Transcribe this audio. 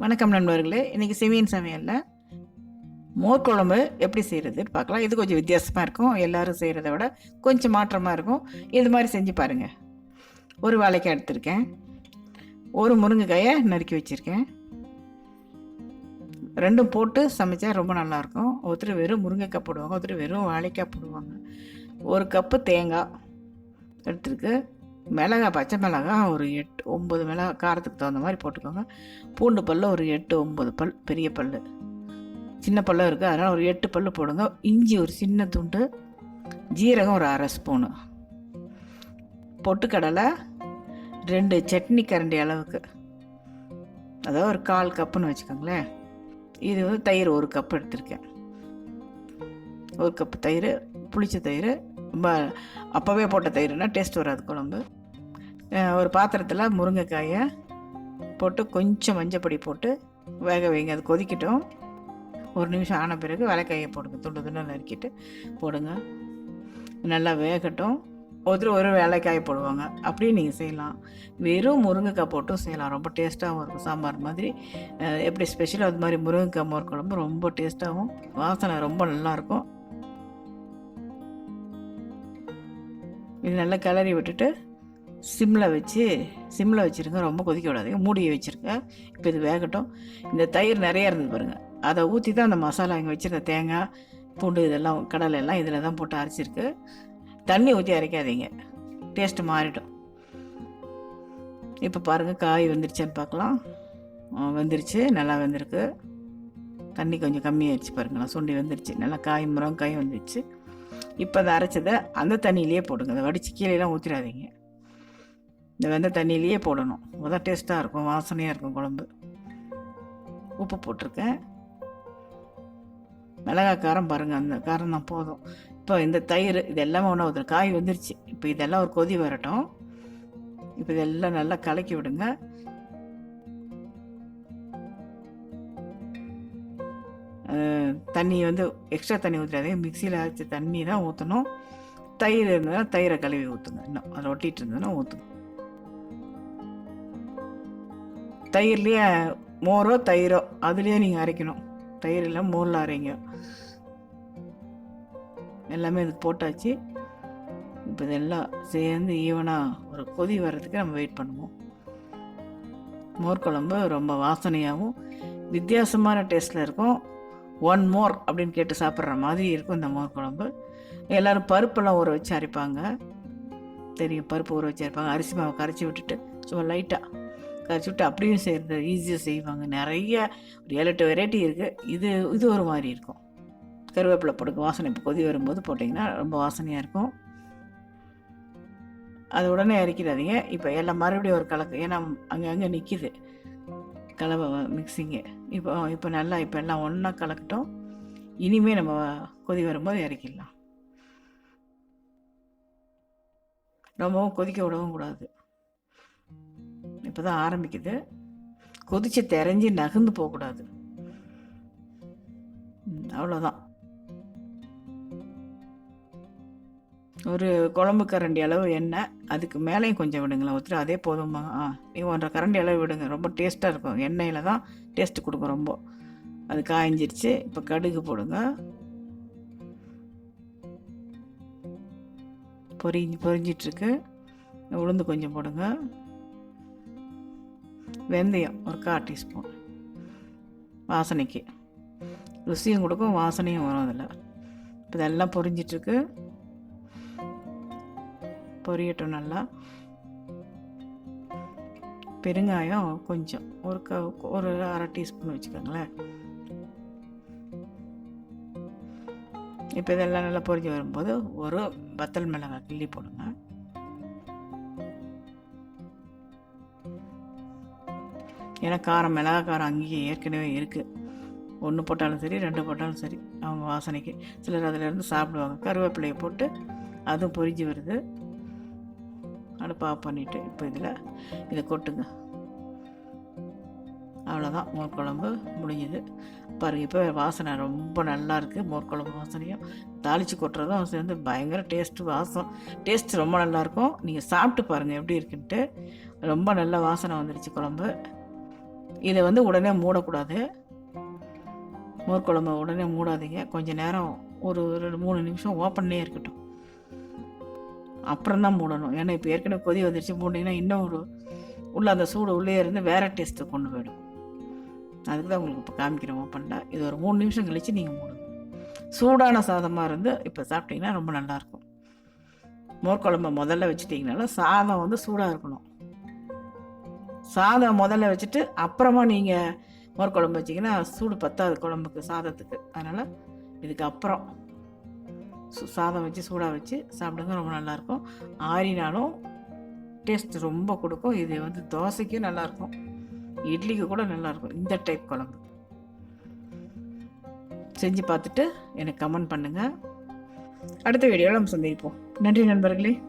வணக்கம் நண்பர்களே. இன்றைக்கி செவியன் சமையலில் மோர் குழம்பு எப்படி செய்கிறது பார்க்கலாம். இது கொஞ்சம் வித்தியாசமாக இருக்கும். எல்லோரும் செய்கிறத விட கொஞ்சம் மாற்றமாக இருக்கும். இது மாதிரி செஞ்சு பாருங்கள் ஒரு வாழைக்காய் எடுத்திருக்கேன். ஒரு முருங்கைக்காயை நறுக்கி வச்சுருக்கேன். ரெண்டும் போட்டு சமைச்சா ரொம்ப நல்லாயிருக்கும் ஒருத்தர் வெறும் முருங்கைக்காய் போடுவாங்க ஒருத்தர் வெறும் வாழைக்காய் போடுவாங்க. ஒரு கப்பு தேங்காய் எடுத்துருக்கு. மிளகா பச்சை மிளகா ஒரு எட்டு ஒம்பது மிளகா காரத்துக்கு தகுந்த மாதிரி போட்டுக்கோங்க. பூண்டு பல்லு ஒரு எட்டு ஒம்பது பல் பெரிய பல் சின்ன பல்லும் இருக்குது அதனால் ஒரு எட்டு பல் போடுங்க. இஞ்சி ஒரு சின்ன துண்டு ஜீரகம் ஒரு அரை ஸ்பூனு. பொட்டுக்கடலை ரெண்டு சட்னி கரண்டி அளவுக்கு. அதாவது ஒரு கால் கப்புன்னு வச்சுக்கோங்களேன். இது வந்து தயிர் ஒரு கப் எடுத்திருக்கேன். ஒரு கப் தயிர் புளிச்ச தயிர் ரொம்ப அப்போவே போட்ட தயிர்னா டேஸ்ட் வராது குழம்பு. ஒரு பாத்திரத்தில் முருங்கைக்காயை போட்டு கொஞ்சம் மஞ்சப்பொடி போட்டு வேக வைங்க. அது கொதிக்கட்டும். ஒரு நிமிஷம் ஆன பிறகு வெளைக்காயை போடுங்க. துண்டு துண்டு நறுக்கிட்டு போடுங்க. நல்லா வேகட்டும். ஒருத்தர் ஒரு வேலைக்காய் போடுவாங்க. அப்படியே நீங்கள் செய்யலாம். வெறும் முருங்கைக்காய் போட்டும் செய்யலாம். ரொம்ப டேஸ்ட்டாகவும் இருக்கும். சாம்பார் மாதிரி. எப்படி ஸ்பெஷலாக அது மாதிரி முருங்கைக்காய் மோர் குழம்பு ரொம்ப டேஸ்ட்டாகவும் வாசனை ரொம்ப நல்லாயிருக்கும் இது நல்லா கிளறி விட்டுட்டு சிம்மில் வச்சு சிம்மில் வச்சுருங்க ரொம்ப கொதிக்க விடாதீங்க. மூடியை வச்சுருங்க இப்போ இது வேகட்டும். இந்த தயிர் நிறையா இருந்தது பாருங்கள் அதை ஊற்றி தான் அந்த மசாலா இங்கே வச்சுருந்த தேங்காய் பூண்டு இதெல்லாம் கடலை எல்லாம் இதில் தான் போட்டு அரைச்சிருக்கு. தண்ணி ஊற்றி அரைக்காதீங்க. டேஸ்ட்டு மாறிடும். இப்போ பாருங்கள் காய் வெந்துருச்சான்னு பார்க்கலாம். வெந்துருச்சு. நல்லா வெந்திருக்கு. தண்ணி கொஞ்சம் கம்மியாயிடுச்சு பாருங்களேன் சுண்டி வந்துருச்சு. நல்லா காய் முறம் காய் வந்துருச்சு. இப்போ அதை அரைச்சதை அந்த தண்ணியிலேயே போடுங்க. அதை வடித்து கீழேலாம் ஊற்றிடாதீங்க இந்த வெந்த தண்ணியிலேயே போடணும். அப்பதான் டேஸ்ட்டாக இருக்கும் வாசனையாக இருக்கும் குழம்பு. உப்பு போட்டிருக்கேன். மிளகாய் காரம் பாருங்கள் அந்த காரம் தான் போதும். இப்போ இந்த தயிர் இது எல்லாமே ஒன்றா ஊற்றுற காய் வந்துருச்சு. இப்போ இதெல்லாம் ஒரு கொதி வரட்டும். இப்போ இதெல்லாம் நல்லா கலக்கி விடுங்க. தண்ணி வந்து எக்ஸ்ட்ரா தண்ணி ஊற்றாதீங்க மிக்சியில் அரைச்ச தண்ணி தான் ஊற்றணும் தயிர் இருந்ததுன்னா தயிரை கழுவி ஊற்றுங்க இன்னும் அதில் ஒட்டிகிட்டு இருந்ததுன்னா ஊற்றுங்க தயிர்லேயே மோரோ தயிரோ அதுலேயே நீங்கள் அரைக்கணும். தயிர் இல்லை மோரில் அரைங்க. எல்லாமே இது போட்டாச்சு. இப்போ இதெல்லாம் சேர்ந்து ஈவனாக ஒரு கொதி வர்றதுக்கு நம்ம வெயிட் பண்ணுவோம். மோர் குழம்பு ரொம்ப வாசனையாகவும் வித்தியாசமான டேஸ்ட்டில் இருக்கும். ஒன் மோர் அப்படின்னு கேட்டு சாப்பிட்ற மாதிரி இருக்கும் இந்த மோர் குழம்பு. எல்லோரும் பருப்பெல்லாம் ஊற வச்சு அரைப்பாங்க. தெரியும் பருப்பு ஊற வச்சு அரைப்பாங்க. அரிசி மாவை கரைச்சி விட்டுட்டு சும்மா லைட்டாக கரைச்சி விட்டு அப்படியும் செய்கிறது ஈஸியாக செய்வாங்க. நிறைய ஒரு ஏழு எட்டு வெரைட்டி இருக்குது இது இது ஒரு மாதிரி இருக்கும். கருவேப்பிலை போடுங்க வாசனை இப்போ கொதி வரும்போது போட்டிங்கன்னா ரொம்ப வாசனையாக இருக்கும். அது உடனே இறக்கிடாதீங்க இப்போ எல்லாம் மறுபடியும் ஒரு கலக்கு. ஏன்னா அங்கங்கே நிற்கிது கலவை மிக்சிங்கு இப்போ இப்போ நல்லா இப்போ எல்லாம் ஒன்றா கலக்கட்டும். இனிமே நம்ம கொதி வரும்போது இறக்கிடலாம். ரொம்பவும் கொதிக்க விடவும் கூடாது. இப்போ தான் ஆரம்பிக்குது. கொதிச்சு தெரிஞ்சு நகர்ந்து போகக்கூடாது. அவ்வளோதான் ஒரு குழம்பு கரண்டி அளவு எண்ணெய் அதுக்கு மேலேயும் கொஞ்சம் விடுங்களேன். ஒருத்தர் அதே போதுமா. ஆ நீ ஒன்றரை கரண்டி அளவு விடுங்க. ரொம்ப டேஸ்ட்டாக இருக்கும். எண்ணெயில் தான் டேஸ்ட்டு கொடுக்கும் ரொம்ப. அது காய்ஞ்சிருச்சு. இப்போ கடுகு போடுங்க. பொரி பொரிஞ்சிட்ருக்கு உளுந்து கொஞ்சம் போடுங்க. வெந்தயம் ஒரு கால் டீஸ்பூன். வாசனைக்கு. ருசியும் கொடுக்கும் வாசனையும் வரும் அதில். இப்போ இதெல்லாம் பொரிஞ்சிட்ருக்கு. பொரியட்டும் நல்லா. பெருங்காயம் கொஞ்சம். ஒரு க ஒரு அரை டீஸ்பூன் வச்சுக்கோங்களேன். இப்போ இதெல்லாம் நல்லா பொரிஞ்சு வரும்போது ஒரு வத்தல் மிளகாய் கிள்ளி போடுங்க. ஏன்னா காரம் மிளகா காரம் அங்கேயே ஏற்கனவே இருக்குது ஒன்று போட்டாலும் சரி ரெண்டு போட்டாலும் சரி அவங்க வாசனைக்கு. சிலர் அதிலேருந்து சாப்பிடுவாங்க. கருவேப்பிலையை போட்டு அதுவும் பொரிஞ்சு வருது. அடுப்பு ஆஃப் பண்ணிவிட்டு இப்போ இதில் இதை கொட்டுங்க. அவ்வளோதான் மோர் குழம்பு முடிஞ்சுது. பாருங்க இப்போ வாசனை ரொம்ப நல்லா இருக்குது மோர் குழம்பு வாசனையும். தாளித்து கொட்டுறதும் சேர்ந்து பயங்கர டேஸ்ட்டு வாசம். டேஸ்ட் ரொம்ப நல்லாயிருக்கும் நீங்கள் சாப்பிட்டு பாருங்கள் எப்படி இருக்குன்ட்டு. ரொம்ப நல்ல வாசனை வந்துடுச்சு குழம்பு. இதை வந்து உடனே மூடக்கூடாது. மோர் குழம்பு உடனே மூடாதீங்க. கொஞ்சம் நேரம் ஒரு ரெண்டு மூணு நிமிஷம் ஓப்பன்லேயே இருக்கட்டும். அப்புறம் தான் மூடணும். ஏன்னா இப்போ ஏற்கனவே கொதி வந்துருச்சு. மூடிங்கன்னா இன்னும் ஒரு உள்ள அந்த சூடு உள்ளே இருந்து வேற டேஸ்ட்டு கொண்டு போயிடும். அதுக்கு தான் உங்களுக்கு இப்போ காமிக்கிறேன் ஓப்பனில் இது ஒரு மூணு நிமிஷம் கழித்து நீங்கள் மூடுங்க. சூடான சாதமாக இருந்து இப்போ சாப்பிட்டிங்கன்னா ரொம்ப நல்லாயிருக்கும் மோர் குழம்பு முதல்ல வச்சுட்டிங்கனால சாதம் வந்து சூடாக இருக்கணும். சாதம் முதல்ல வச்சுட்டு அப்புறமா நீங்கள் மோர் குழம்பு வச்சிங்கன்னா சூடு பத்தாது குழம்புக்கு சாதத்துக்கு. அதனால் இதுக்கு அப்புறம் சு- சாதம் வச்சு சூடாக வச்சு சாப்பிடுங்க ரொம்ப நல்லாயிருக்கும். ஆறினாலும் டேஸ்ட் ரொம்ப கொடுக்கும். இது வந்து தோசைக்கும் நல்லாயிருக்கும். இட்லிக்கு கூட நல்லாயிருக்கும். இந்த டைப் குழம்பு. செஞ்சு பார்த்துட்டு எனக்கு கமெண்ட் பண்ணுங்கள் அடுத்த வீடியோவில் நம்ம சந்திப்போம். நன்றி நண்பர்களே.